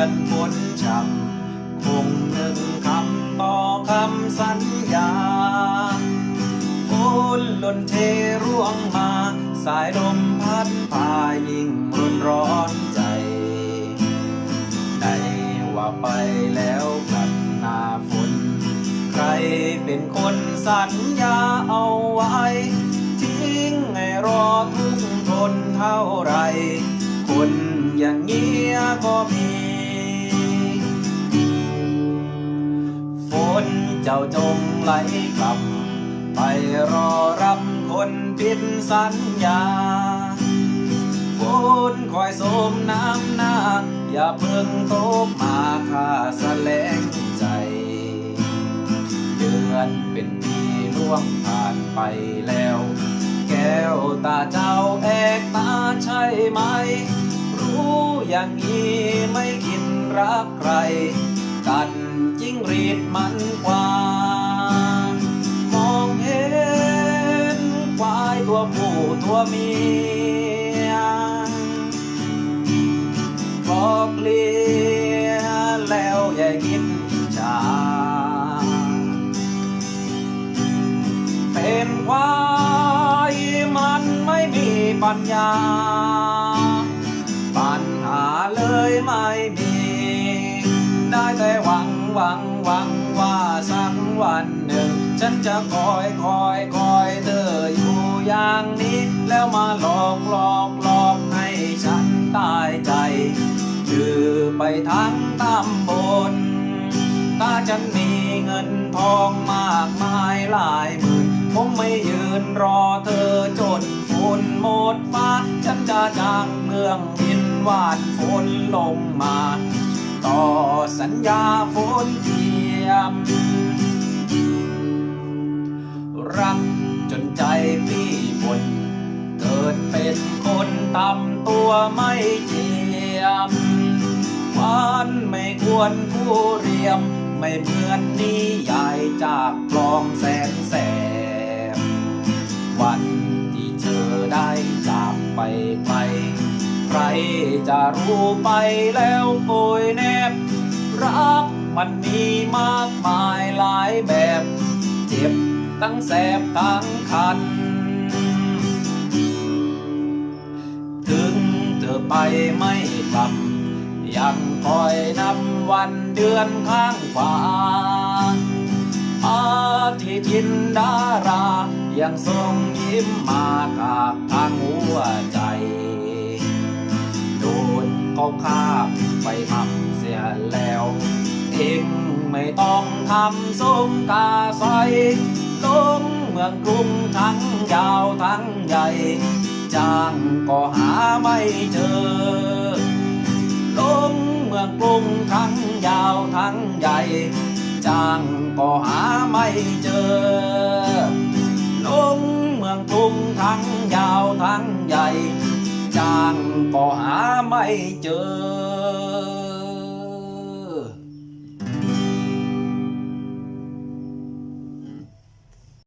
อนฝนจำคงนึกคำต่อคำสัญญาฝนหล่นเทร่วงมา สายลมพัดพายิ่งรุนร้อนใจไหนว่าไปแล้วกันหน้าฝน ใครเป็นคนสัญญาเอาไว้ จ้าจงไหลกลับ ไปรอรับคนผิดสัญญาฝนคอยโสมน้ำหน้า อย่าเพิ่งตกมาค่าแสลงใจ เดือนเป็นปีล่วงผ่านไปแล้ว แก้วตาเจ้าแอกตาใช่ไหม รู้อย่างนี้ไม่คิดรักใคร กันจิ้งหรีดมัน ตัวผู้ตัวเมียบอกเลียแล้วอย่าคิดอิจาเป็นควายมันไม่มีปัญญา ปัญหาเลยไม่มี ได้แต่หวังหวังหวังว่าสักวันหนึ่ง ฉันจะคอยคอยคอย มาหลอกหลอกหลอกให้ฉันตายใจถือไปทั้งตำบล ถ้าฉันมีเงินทองมากมายหลายหมื่นคงไม่ยืนรอเธอจนฝนหมดฟ้าฉันจะจ้างเมืองบินวาดฝนลงมา ต่อสัญญาฝนเทียม รักจนใจพี่บนเกิด เป็นคนต่ำตัวไม่เจียมวันไม่ควรผู้เรียม ไม่เหมือนนิยายจากกลองแสนแสบวันที่เธอได้จากไปไกลใครจะรู้ไปแล้วโกยแนบ รักมันมีมากมายหลายแบบ เจ็บทั้งแสบทั้งคัน ไปไม่กลับ ยังคอยนับวันเดือนข้างฟ้าอาทิทินดารา ยังทรงยิ้มมากากทางหัวใจ โดนเขาข้าไปทำเสียแล้วเองไม่ต้องทำสงกาใสลงเมืองกรุงทั้งยาวทั้งใหญ่างก็หาไม่เจอ ลงเมืองกรุงทั้งยาวทั้งใหญ่จางก็หาไม่เจอ ลงเมืองกรุงทั้งยาวทั้งใหญ่จางก็หาไม่เจอ